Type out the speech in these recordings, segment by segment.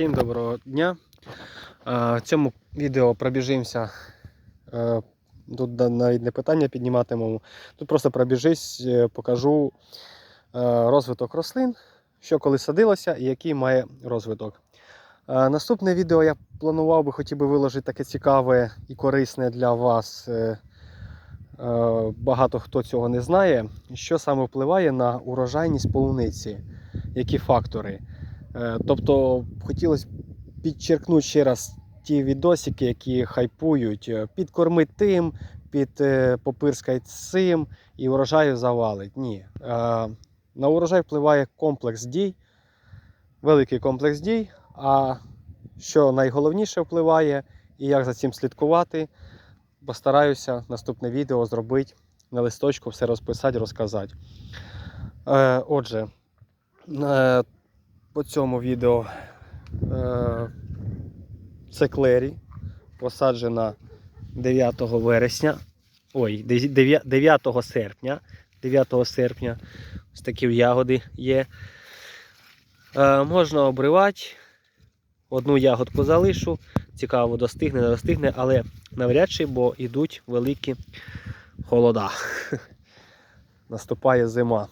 Всім доброго дня. В цьому відео пробіжимося. Тут навіть не питання підніматимемо. Тут просто пробіжись, е, покажу розвиток рослин, що коли садилося і який має розвиток. Наступне відео я планував би хотів би виложити таке цікаве і корисне для вас. Е, Багато хто цього не знає. Що саме впливає на урожайність полуниці? Які фактори? Е, Тобто хотілося підчеркнути ще раз ті відосики, які хайпують, е, підкорми тим, під е, попирскай цим і урожаю завалить. Ні. На урожай впливає комплекс дій, великий комплекс дій. А що найголовніше впливає і як за цим слідкувати, постараюся наступне відео зробити на листочку, все розписати, розказати. Отже, по цьому відео е, це клері, посаджена 9 вересня. Ой, 9 9 серпня. 9 серпня. Ось такі ягоди є. Е, можна обривати. Одну ягодку залишу. Цікаво, достигне, не достигне, але навряд чи, бо йдуть великі холода. Наступає зима,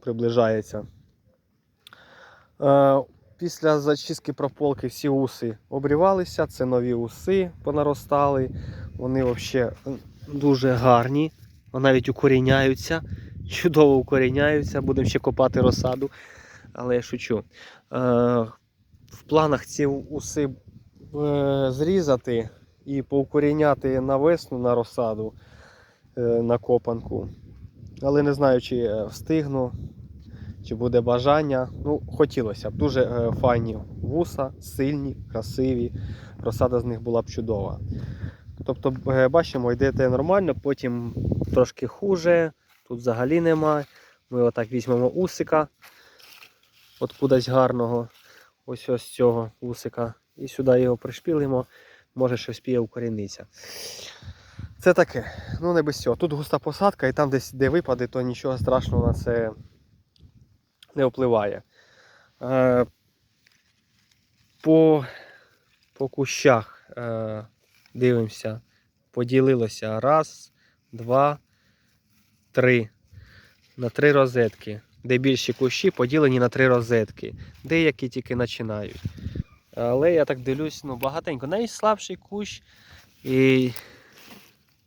приближається. Е, Після зачистки прополки всі уси обрівалися, це нові уси понаростали. Вони взагалі дуже гарні, навіть укоріняються, чудово укоріняються, будемо ще копати розсаду. Але я шучу. Е, В планах ці уси е, зрізати і поукоріняти на весну на розсаду на копанку. Але не знаю, чи встигну чи буде бажання. Ну, хотілося б. Дуже е, файні вуса, сильні, красиві. Розсада з них була б чудова. Тобто, е, бачимо, йдете нормально, потім трошки хуже, тут взагалі немає. Ми отак візьмемо усика, от кудись гарного, ось ось цього усика. І сюди його пришпілимо, може щось піє укоріниться. Це таке, ну не без цього. Тут густа посадка, і там десь де випаде, то нічого страшного на це не впливає. Е, По, по кущах е, дивимося, поділилося раз, два, три. На три розетки. Де більші кущі поділені на три розетки. Деякі тільки починають. Але я так дивлюсь, ну багатенько. Найслабший кущ і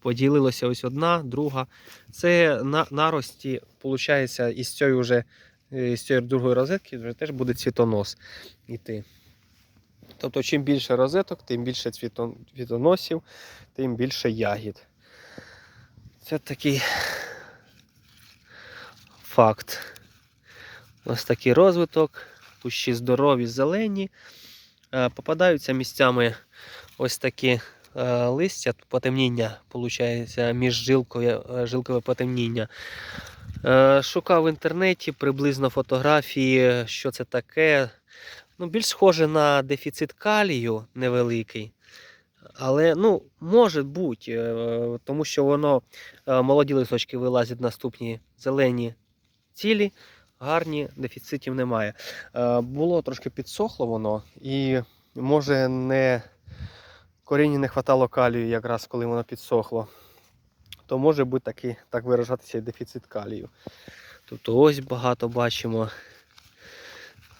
поділилося ось одна, друга. Це на нарості, виходить, із цієї вже з цієї другої розетки вже теж буде цвітонос йти. Тобто, чим більше розеток, тим більше цвітоносів, тим більше ягід. Це такий факт. Ось такий розвиток, кущі здорові, зелені. Е, Попадаються місцями ось такі е, листя, потемніння, виходить, міжжилкове е, жилкове потемніння. Е, Шукав в інтернеті приблизно фотографії, що це таке. Ну, більш схоже на дефіцит калію невеликий. Але ну, може бути, е, тому що воно е, молоді листочки вилазять наступні зелені цілі, гарні, дефіцитів немає. Було трошки підсохло воно, і може не корінню не хватало калію, якраз коли воно підсохло. То може бути такий, так виражатися і дефіцит калію. Тобто ось багато бачимо.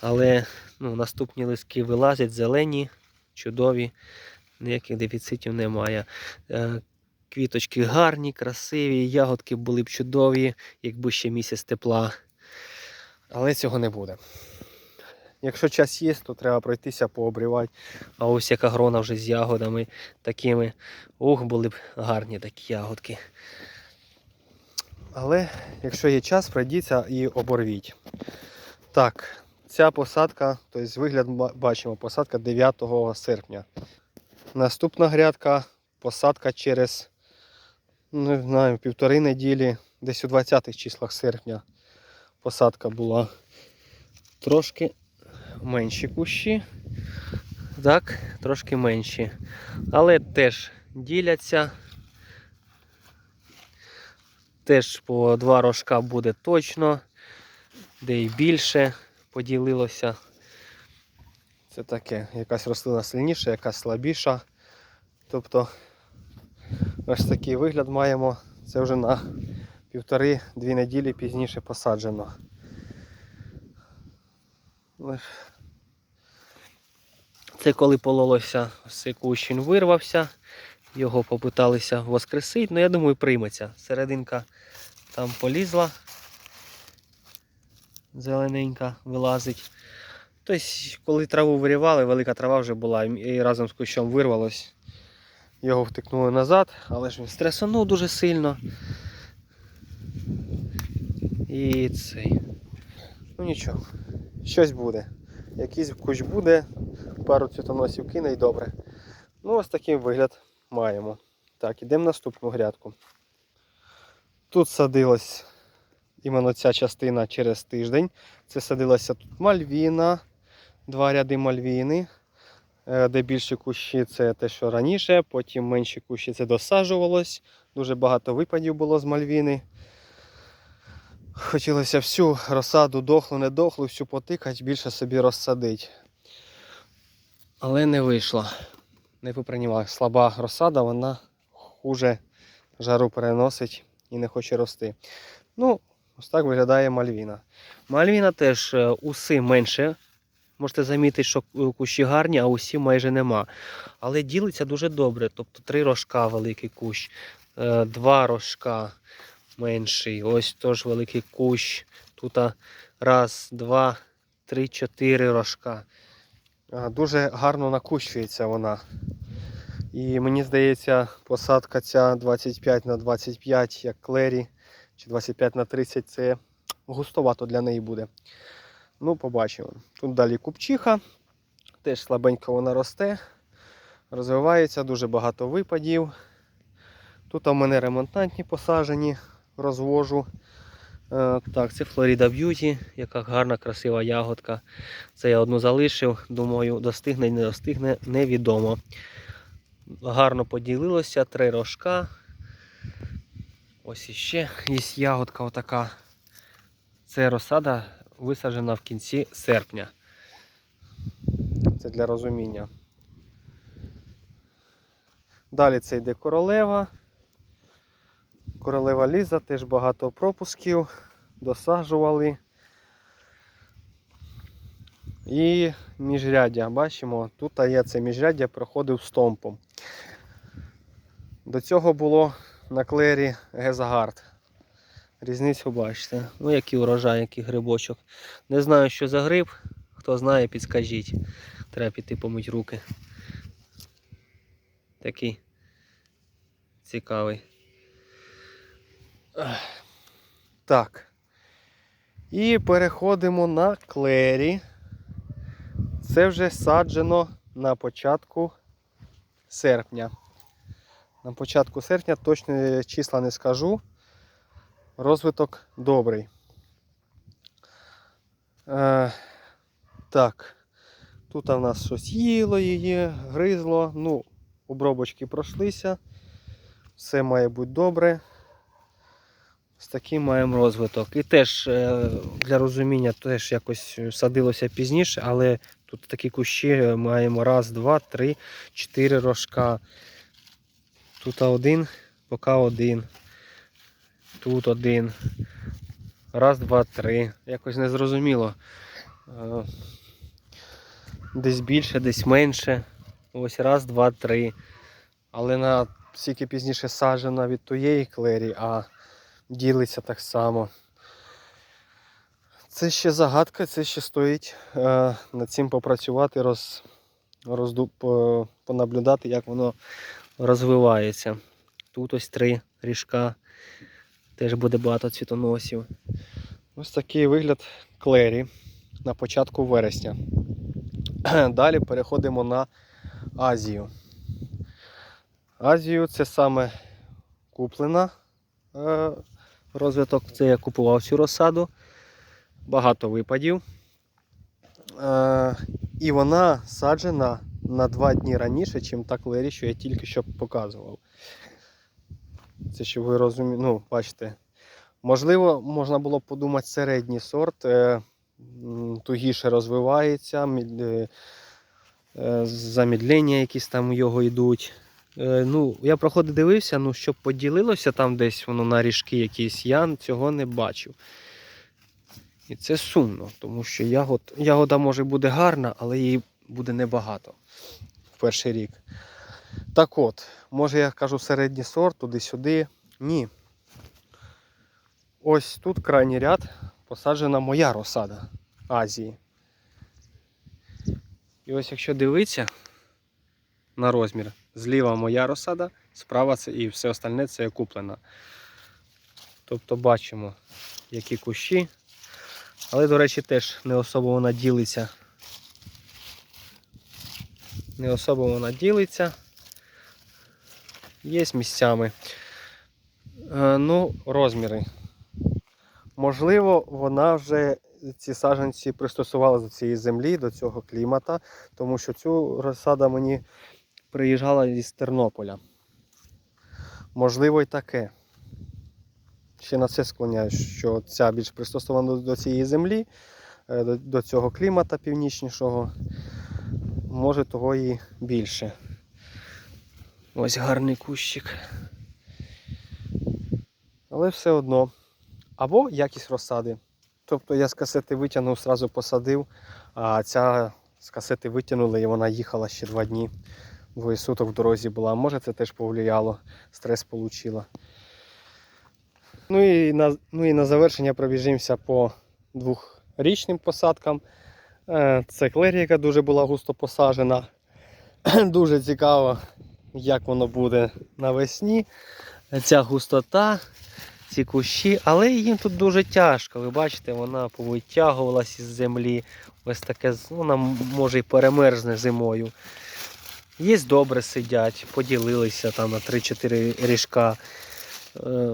Але ну, наступні листки вилазять зелені, чудові, ніяких дефіцитів немає. Е, Квіточки гарні, красиві, ягодки були б чудові, якби ще місяць тепла. Але цього не буде. Якщо час є, то треба пройтися, пообрівати. А ось яка грона вже з ягодами такими. Ух, були б гарні такі ягодки. Але якщо є час, пройдіться і оборвіть. Так, ця посадка, тобто вигляд бачимо, посадка 9 серпня. Наступна грядка, посадка через не знаю, півтори неділі, десь у 20-х числах серпня посадка була. Трошки менші кущі. Так, трошки менші. Але теж діляться. Теж по два рожка буде точно, де і більше поділилося. Це таке, якась рослина сильніша, якась слабіша. Тобто ось такий вигляд маємо. Це вже на півтори-дві неділі пізніше посаджено. Це коли пололося він вирвався, його попиталися воскресити, ну я думаю, прийметься. Серединка там полізла, зелененька вилазить. Тобто, коли траву вирівали, велика трава вже була, і разом з кущом вирвалось. Його втикнули назад, але ж він стресанув дуже сильно. І цей. Ну нічого, щось буде. Якийсь кущ буде, пару цвітоносів кине і добре. Ну, ось такий вигляд маємо. Так, ідемо в наступну грядку. Тут садилась іменно ця частина через тиждень. Це садилася тут мальвіна, два ряди мальвіни. Е, Де більші кущі це те, що раніше, потім менші кущі це досаджувалось. Дуже багато випадів було з мальвіни. Хотілося всю розсаду дохлу, не дохлу, всю потикати, більше собі розсадити. Але не вийшло. Не виприйняла. Слаба розсада, вона хуже жару переносить і не хоче рости. Ну, ось так виглядає мальвіна. Мальвіна теж е, уси менше. Можете замітити, що кущі гарні, а усі майже нема. Але ділиться дуже добре. Тобто три рожка великий кущ, е, два рожка менший. Ось теж великий кущ. Тут раз, два, три, чотири рожка. Дуже гарно накущується вона. І мені здається, посадка ця 25 на 25, як клері, чи 25 на 30 це густовато для неї буде. Ну, побачимо. Тут далі купчиха. Теж слабенько вона росте, розвивається, дуже багато випадів. Тут у мене ремонтантні посаджені, розвожу. Е, Так, це Florida Beauty, яка гарна, красива ягодка. Це я одну залишив, думаю, достигне, не достигне, невідомо. Гарно поділилося, три рожка. Ось іще є ягодка отака. Це розсада висаджена в кінці серпня. Це для розуміння. Далі це йде королева. Королева Ліза, теж багато пропусків, досаджували. І міжряддя, бачимо, тут є це міжряддя, проходив стомпом. До цього було на клері Гезагард. Різницю бачите. Ну, який урожай, який грибочок. Не знаю, що за гриб. Хто знає, підскажіть. Треба піти помить руки. Такий цікавий. Так. І переходимо на клері. Це вже саджено на початку серпня. На початку серпня точно числа не скажу. Розвиток добрий. Е, так, тут у нас щось їло її, гризло. Ну, обробочки пройшлися. Все має бути добре. З таким маємо розвиток. І теж е, для розуміння теж якось садилося пізніше, але тут такі кущі маємо раз, два, три, чотири рожка. Тут один, поки один. Тут один. Раз, два, три. Якось незрозуміло. Е, Десь більше, десь менше. Ось раз, два, три. Але на стільки пізніше саджена від тієї клері, а ділиться так само. Це ще загадка, це ще стоїть е, над цим попрацювати, роз, розду, по, понаблюдати, як воно розвивається. Тут ось три ріжка. Теж буде багато цвітоносів. Ось такий вигляд клері на початку вересня. Далі переходимо на Азію. Азію це саме куплена е, розвиток. Це я купував цю розсаду. Багато випадів. Е, і вона саджена на два дні раніше, ніж та клері, що я тільки що показував. Це щоб ви розуміли, ну, бачите. Можливо, можна було б подумати середній сорт, е, тугіше розвивається, е, замідлення якісь там у його йдуть. Е, Ну, я проходив дивився, ну, щоб поділилося там десь воно на ріжки якісь, я цього не бачив. І це сумно, тому що ягод, ягода може буде гарна, але її буде небагато в перший рік. Так от, може я кажу середній сорт, туди-сюди. Ні. Ось тут крайній ряд посаджена моя розсада Азії. І ось якщо дивитися на розмір, зліва моя розсада, справа це і все остальне це куплена. Тобто бачимо, які кущі. Але, до речі, теж не особо вона ділиться. Не особо вона ділиться. Є місцями. Е, ну, розміри. Можливо, вона вже ці саджанці пристосувала до цієї землі, до цього клімата, тому що цю розсада мені приїжджала із Тернополя. Можливо, і таке. Ще на це склоняюсь, що ця більш пристосована до- цієї землі, е, до, цього клімата північнішого. Може того і більше. Ось гарний кущик. Але все одно. Або якість розсади. Тобто я з касети витягнув, сразу посадив, а ця з касети витягнули і вона їхала ще два дні. Двоє суток в дорозі була. Може це теж повлияло, стрес отримала. Ну і на, ну і на завершення пробіжимося по двохрічним посадкам. Е, Це клерія, яка дуже була густо посаджена. Дуже цікаво, як воно буде навесні. Ця густота, ці кущі, але їм тут дуже тяжко. Ви бачите, вона повитягувалась із землі. Ось таке, ну, вона може і перемерзне зимою. Є добре сидять, поділилися там на 3-4 ріжка. Е,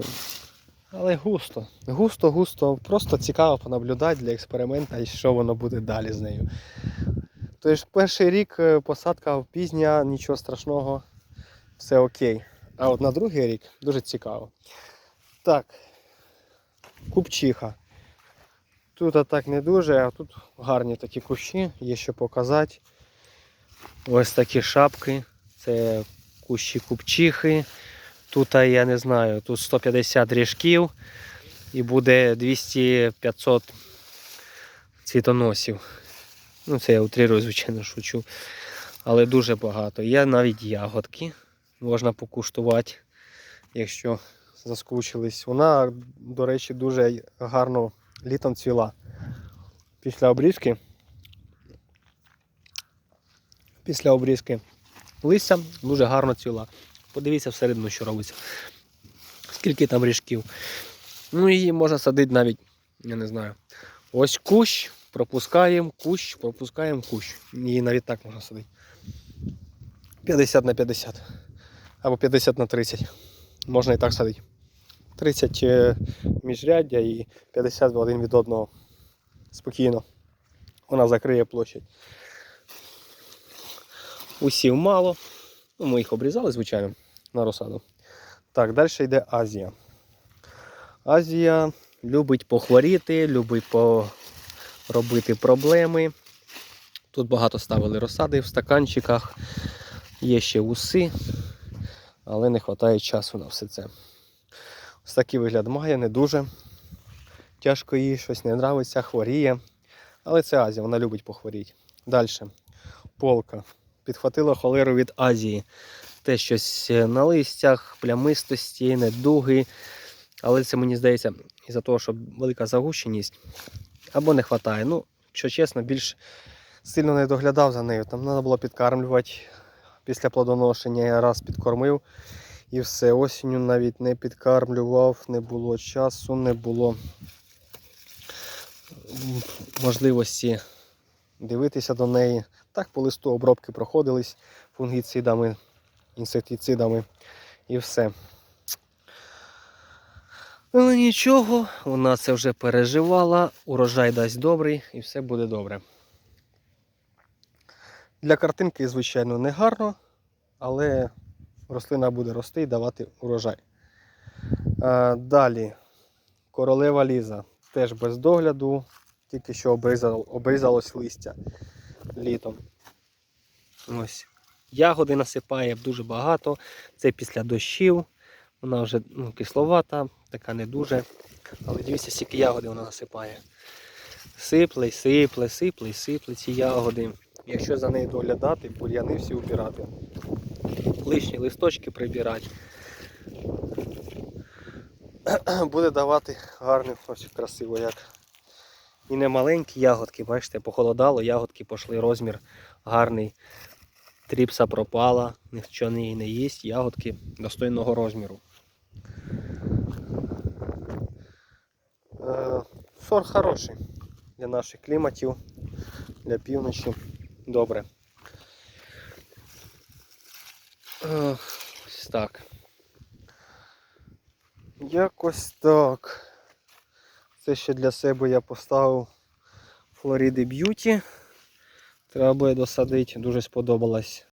Але густо, густо, густо. Просто цікаво понаблюдати для експерименту, і що воно буде далі з нею. Тож перший рік е, посадка пізня, нічого страшного, все окей. А от на другий рік дуже цікаво. Так, купчиха. Тут так не дуже, а тут гарні такі кущі, є що показати. Ось такі шапки. Це кущі купчихи. Тут, я не знаю, тут 150 ріжків і буде 200-500 цвітоносів. Ну, це я утрирую, звичайно, шучу. Але дуже багато. Є навіть ягодки. Можна покуштувати, якщо заскучились. Вона, до речі, дуже гарно літом цвіла. Після обрізки. Після обрізки листя дуже гарно цвіла. Подивіться всередину, що робиться. Скільки там ріжків. Ну її можна садити навіть, я не знаю. Ось кущ, пропускаємо, кущ, пропускаємо кущ. Її навіть так можна садити. 50 на 50. Або 50 на 30. Можна і так садити. 30 е, міжряддя і 50 один від одного. Спокійно. Вона закриє площадь. Усів мало. Ну, ми їх обрізали, звичайно, на розсаду. Так, далі йде Азія. Азія любить похворіти, любить поробити проблеми. Тут багато ставили розсади в стаканчиках, є ще уси, але не вистачає часу на все це. Ось такий вигляд має, не дуже. Тяжко їй щось не подобається, хворіє. Але це Азія, вона любить похворіти. Далі. Полка. Підхватила холеру від Азії. Те щось на листях, плямистості, недуги. Але це мені здається із-за того, що велика загущеність або не вистачає. Ну, якщо чесно, більш сильно не доглядав за нею. Там треба було підкармлювати після плодоношення. Я раз підкормив і все. Осінню навіть не підкармлював, не було часу, не було можливості дивитися до неї. Так по листу обробки проходились фунгіцидами, інсектицидами і все. Але нічого, вона це вже переживала, урожай дасть добрий і все буде добре. Для картинки, звичайно, не гарно, але рослина буде рости і давати урожай. А, далі, королева ліза. Теж без догляду, тільки що обрізало, обрізалось листя літом. Ось. Ягоди насипає дуже багато. Це після дощів. Вона вже ну, кисловата, така не дуже. Але дивіться, скільки ягоди вона насипає. Сипле, сипле, сипле, сипле ці ягоди. Якщо за нею доглядати, бур'яни всі убирати. Лишні листочки прибирати. Буде давати гарно, ось красиво як. І не маленькі ягодки, бачите, похолодало, ягодки пішли розмір гарний. Тріпса пропала, нічого не не їсть, ягодки достойного розміру. Е, сорт хороший для наших кліматів, для півночі. Добре. Ось так. Якось так. Це ще для себе я поставив Флориди Б'юті. Треба буде досадити, дуже сподобалась